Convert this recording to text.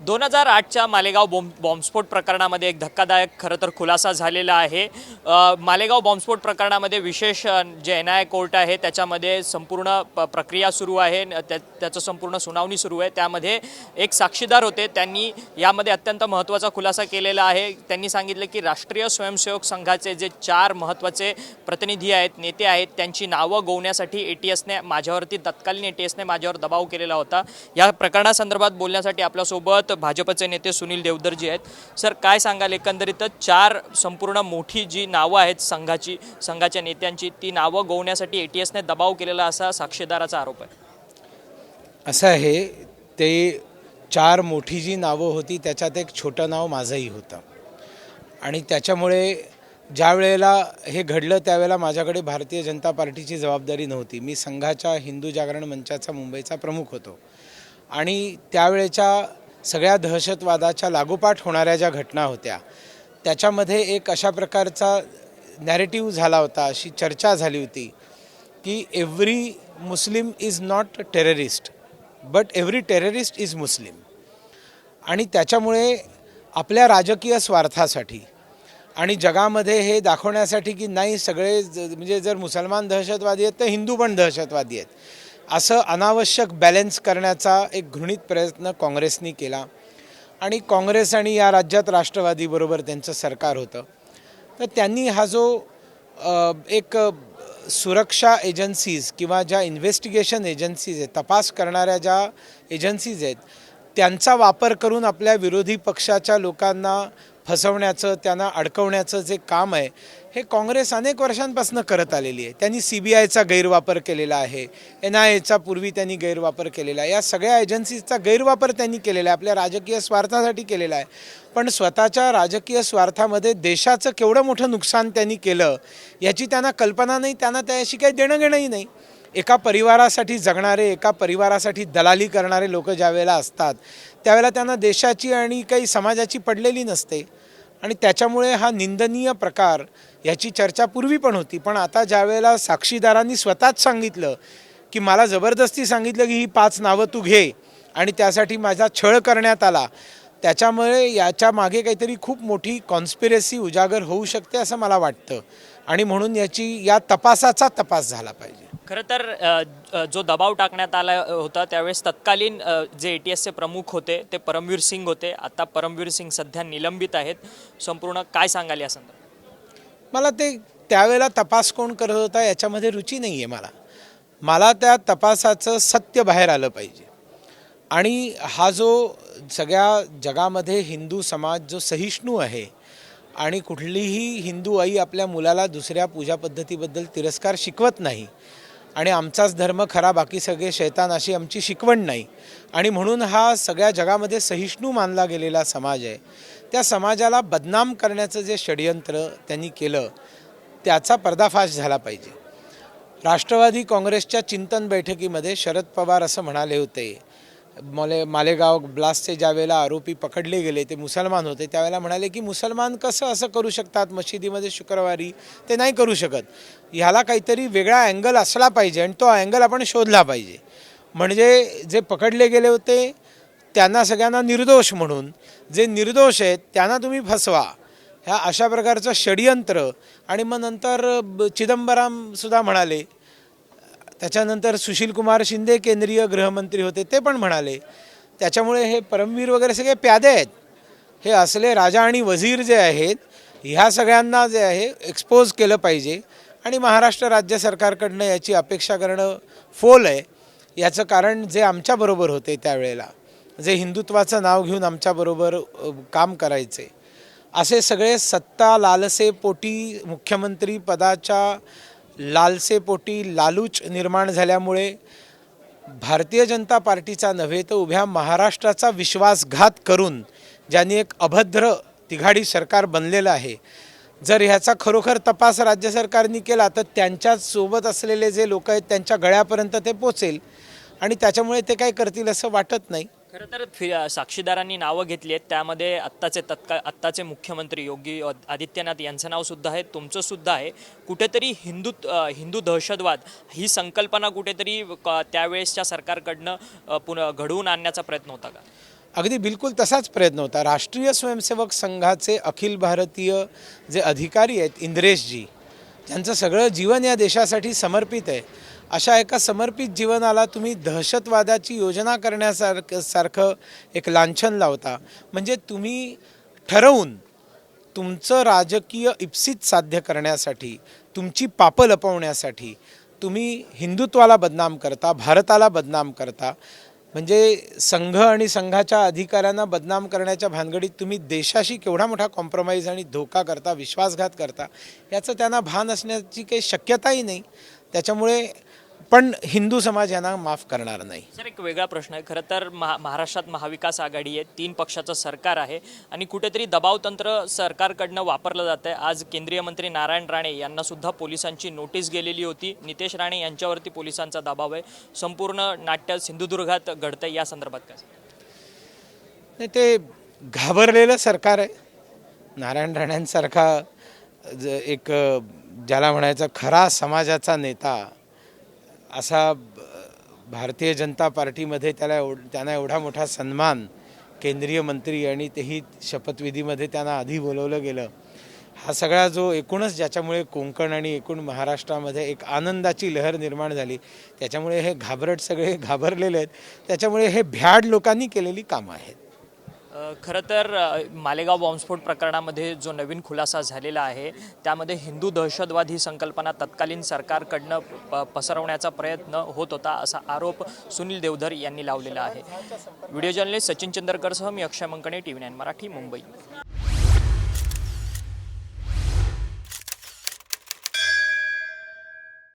दोन हजार आठच्या मालेगाव बॉम्ब बॉम्बस्फोट प्रकरणामध्ये एक धक्कादायक खरं तर खुलासा झालेला आहे. मालेगाव बॉम्बस्फोट प्रकरणामध्ये विशेष जे एन आय कोर्ट आहे त्याच्यामध्ये संपूर्ण प- प्रक्रिया सुरू आहे त्या त्याचं संपूर्ण सुनावणी सुरू आहे. त्यामध्ये एक साक्षीदार होते. त्यांनी यामध्ये अत्यंत महत्त्वाचा खुलासा केलेला आहे. त्यांनी सांगितलं की राष्ट्रीय स्वयंसेवक संघाचे जे चार महत्त्वाचे प्रतिनिधी आहेत नेते आहेत त्यांची नावं गोवण्यासाठी ए टी एसने माझ्यावरती तत्कालीन ए टी एसने माझ्यावर दबाव केलेला होता. या प्रकरणासंदर्भात बोलण्यासाठी आपल्यासोबत भाजपचे नेते सुनील देवदरजी आहेत. सर काय सांगाल? एकंदरीतच चार संपूर्ण मोठी जी नावं आहेत संघाची संघाच्या नेत्यांची ती नावं गोवण्यासाठी ए टी एसने दबाव केलेला असा साक्षीदाराचा आरोप आहे. असं आहे ते चार मोठी जी नावं होती त्याच्यात एक छोटं नाव माझंही होतं. आणि त्याच्यामुळे ज्या वेळेला हे घडलं त्यावेळेला माझ्याकडे भारतीय जनता पार्टीची जबाबदारी नव्हती. मी संघाच्या हिंदू जागरण मंचाचा मुंबईचा प्रमुख होतो. आणि त्यावेळेच्या सगळ्या दहशतवादाच्या लागोपाठ होणाऱ्या ज्या घटना होत्या त्याच्यामध्ये एक अशा प्रकारचा नॅरेटिव्ह झाला होता अशी चर्चा झाली होती की every Muslim is not terrorist but every terrorist is Muslim आणि त्याच्यामुळे आपल्या राजकीय स्वार्थासाठी आणि जगामध्ये हे दाखवण्यासाठी की नाही सगळे ज- म्हणजे जर मुसलमान दहशतवादी आहेत तर हिंदू पण दहशतवादी आहेत. असं अनावश्यक बॅलन्स करण्याचा एक घृणित प्रयत्न काँग्रेसनी केला. आणि काँग्रेस आणि या राज्यात राष्ट्रवादीबरोबर त्यांचं सरकार होतं. तर त्यांनी हा जो एक सुरक्षा एजन्सीज किंवा ज्या इन्व्हेस्टिगेशन एजन्सीज आहेत तपास करणाऱ्या ज्या एजन्सीज आहेत त्यांचा वापर करून आपल्या विरोधी पक्षाच्या लोकांना फसवण्याचं त्यांना अडकवण्याचं जे काम आहे हे काँग्रेस अनेक वर्षांपासून करत आलेली आहे. त्यांनी सी बी आयचा गैरवापर केलेला आहे. एन आय एचा पूर्वी त्यांनी गैरवापर केलेला आहे. या सगळ्या एजन्सीजचा गैरवापर त्यांनी केलेला आहे. आपल्या राजकीय स्वार्थासाठी केलेला आहे. पण स्वतःच्या राजकीय स्वार्थामध्ये देशाचं केवढं मोठं नुकसान त्यांनी केलं याची त्यांना कल्पना नाही त्यांना त्याशी काही देणं घेणंही नाही. एका परिवारासाठी जगणारे एका परिवारासाठी दलाली करणारे लोक ज्यावेळेला असतात त्यावेळेला त्यांना देशाची आणि काही समाजाची पडलेली नसते. आणि त्याच्यामुळे हा निंदनीय प्रकार याची चर्चा पूर्वी पण होती. पण आता ज्यावेळेला साक्षीदारांनी स्वतःच सांगितलं की मला जबरदस्ती सांगितलं की ही पाच नावं तू घे आणि त्यासाठी माझा छळ करण्यात आला त्याच्यामुळे याच्या मागे काहीतरी खूप मोठी कॉन्स्पिरसी उजागर होऊ शकते असं मला वाटतं. आणि म्हणून याची या तपासाचा तपास झाला पाहिजे. खरं तर जो दबाव टाकण्यात आला होता त्यावेळेस तत्कालीन जे ए टी एसचे प्रमुख होते ते परमवीर सिंग होते. आता परमवीर सिंग सध्या निलंबित आहेत. संपूर्ण काय सांगाल या संदर्भात? मला ते त्यावेळेला तपास कोण करत होता याच्यामध्ये रुची नाही आहे मला. मला त्या तपासाचं सत्य बाहेर आलं पाहिजे. आणि हा जो सगळ्या जगामध्ये हिंदू समाज जो सहिष्णू आहे आणि कुठलीही हिंदू आई आपल्या मुलाला दुसऱ्या पूजा पद्धतीबद्दल तिरस्कार शिकवत नाही आणि आमचाच धर्म खरा बाकी सगळे शैतान अशी आमची शिकवण नाही आणि म्हणून हा सगळ्या जगामध्ये सहिष्णू मानला गेलेला समाज आहे. त्या समाजाला बदनाम करण्याचं जे षडयंत्र त्यांनी केलं त्याचा पर्दाफाश झाला पाहिजे. राष्ट्रवादी काँग्रेसच्या चिंतन बैठकीमध्ये शरद पवार असं म्हणाले होते मले मालेगाव ब्लास्टचे ज्यावेळेला आरोपी पकडले गेले ते मुसलमान होते त्यावेळेला म्हणाले की मुसलमान कसं असं करू शकतात? मशिदीमध्ये शुक्रवारी ते नाही करू शकत. ह्याला काहीतरी वेगळा अँगल असला पाहिजे आणि तो अँगल आपण शोधला पाहिजे. म्हणजे जे पकडले गेले होते त्यांना सगळ्यांना निर्दोष म्हणून जे निर्दोष आहेत त्यांना तुम्ही फसवा. ह्या अशा प्रकारचं षडयंत्र. आणि मग नंतर ब- सुद्धा म्हणाले. त्याच्यानंतर सुशील कुमार शिंदे केंद्रीय गृहमंत्री होते ते पण म्हणाले. त्याच्यामुळे हे परमवीर वगैरे सगळे प्यादे आहेत. हे असले राजा आणि वजीर जे आहेत ह्या सगळ्यांना जे आहे एक्सपोज केलं पाहिजे. आणि महाराष्ट्र राज्य सरकारकडनं याची अपेक्षा करणं फोल आहे. याचं कारण जे आमच्याबरोबर होते त्यावेळेला. जे हिंदुत्वाचं नाव घेऊन आमच्याबरोबर काम करायचे. असे सगळे सत्ता लालसेपोटी मुख्यमंत्री पदाच्या लालसेपोटी लालूच निर्माण झाल्यामुळे भारतीय जनता पार्टीचा नव्हे तर उभ्या महाराष्ट्राचा विश्वासघात करून ज्यांनी एक अभद्र तिघाडी सरकार बनलेलं आहे. जर ह्याचा खरोखर तपास राज्य सरकारने केला तर त्यांच्यासोबत असलेले जे लोक आहेत त्यांच्या गळ्यापर्यंत ते पोचेल आणि त्याच्यामुळे ते काय करतील असं वाटत नाही. खरं तर फि- साक्षीदारांनी नावं घेतली आहेत. त्यामध्ये आत्ताचे तत्काळ आत्ताचे मुख्यमंत्री योगी आदित्यनाथ यांचं नाव सुद्धा आहे तुमचं सुद्धा आहे. कुठेतरी हिंदू हिंदू दहशतवाद ही संकल्पना कुठेतरी क- त्यावेळेसच्या सरकारकडनं पुन पुन्हा घडवून आणण्याचा प्रयत्न होता का? अगदी बिलकुल तसाच प्रयत्न होता. राष्ट्रीय स्वयंसेवक संघाचे अखिल भारतीय जे अधिकारी आहेत इंद्रेशजी ज्यांचं सगळं जीवन या देशासाठी समर्पित आहे. अशा एका समर्पित जीवनाला तुम्ही दहशतवादाची योजना करण्यासारखं सारखं एक लांछन लावता. म्हणजे तुम्ही ठरवून तुमचं राजकीय इप्सित साध्य करण्यासाठी तुमची पापं लपवण्यासाठी तुम्ही हिंदुत्वाला बदनाम करता भारताला बदनाम करता म्हणजे संघ आणि संघाच्या अधिकाऱ्यांना बदनाम करण्याच्या भानगडीत तुम्ही देशाशी केवढा मोठा कॉम्प्रोमाइज आणि धोका करता विश्वासघात करता याचं त्यांना भान असण्याची काही शक्यताही नाही. त्याच्यामुळे पण हिंदू समाज यांना माफ करणार नाही. सर एक वेगळा प्रश्न आहे. खरं तर महा महाराष्ट्रात महाविकास आघाडी आहे तीन पक्षाचं सरकार आहे आणि कुठेतरी दबाव तंत्र सरकारकडनं वापरलं जात आहे. आज केंद्रीय मंत्री नारायण राणे यांना सुद्धा पोलिसांची नोटीस गेलेली होती. नितेश राणे यांच्यावरती पोलिसांचा दबाव आहे. संपूर्ण नाट्य सिंधुदुर्गात घडतंय. या संदर्भात काय नाही ते घाबरलेलं सरकार आहे. नारायण राणेंसारखा ज एक ज्याला म्हणायचं खरा समाजाचा नेता असा ब- भारतीय जनता पार्टीमध्ये त्याला एवढ त्यांना एवढा मोठा सन्मान केंद्रीय मंत्री आणि तेही शपथविधीमध्ये त्यांना आधी बोलवलं गेलं. हा सगळा जो एकूणच ज्याच्यामुळे कोंकण आणि एकूण महाराष्ट्रामध्ये एक आनंदाची लहर निर्माण झाली त्याच्यामुळे हे घाबरट सगळे घाबरलेले आहेत त्याच्यामुळे हे भ्याड लोकांनी केलेली कामं आहेत. खरं तर मालेगाव बॉम्बस्फोट प्रकरणामध्ये जो नवीन खुलासा झालेला आहे त्यामध्ये हिंदू दहशतवाद ही संकल्पना तत्कालीन सरकारकडनं प- पसरवण्याचा प्रयत्न होत होता असा आरोप सुनील देवधर यांनी लावलेला आहे. व्हिडिओ जर्नलिस्ट सचिन चंद्रकरसह मी Akshay Mankane T V nine Marathi Mumbai.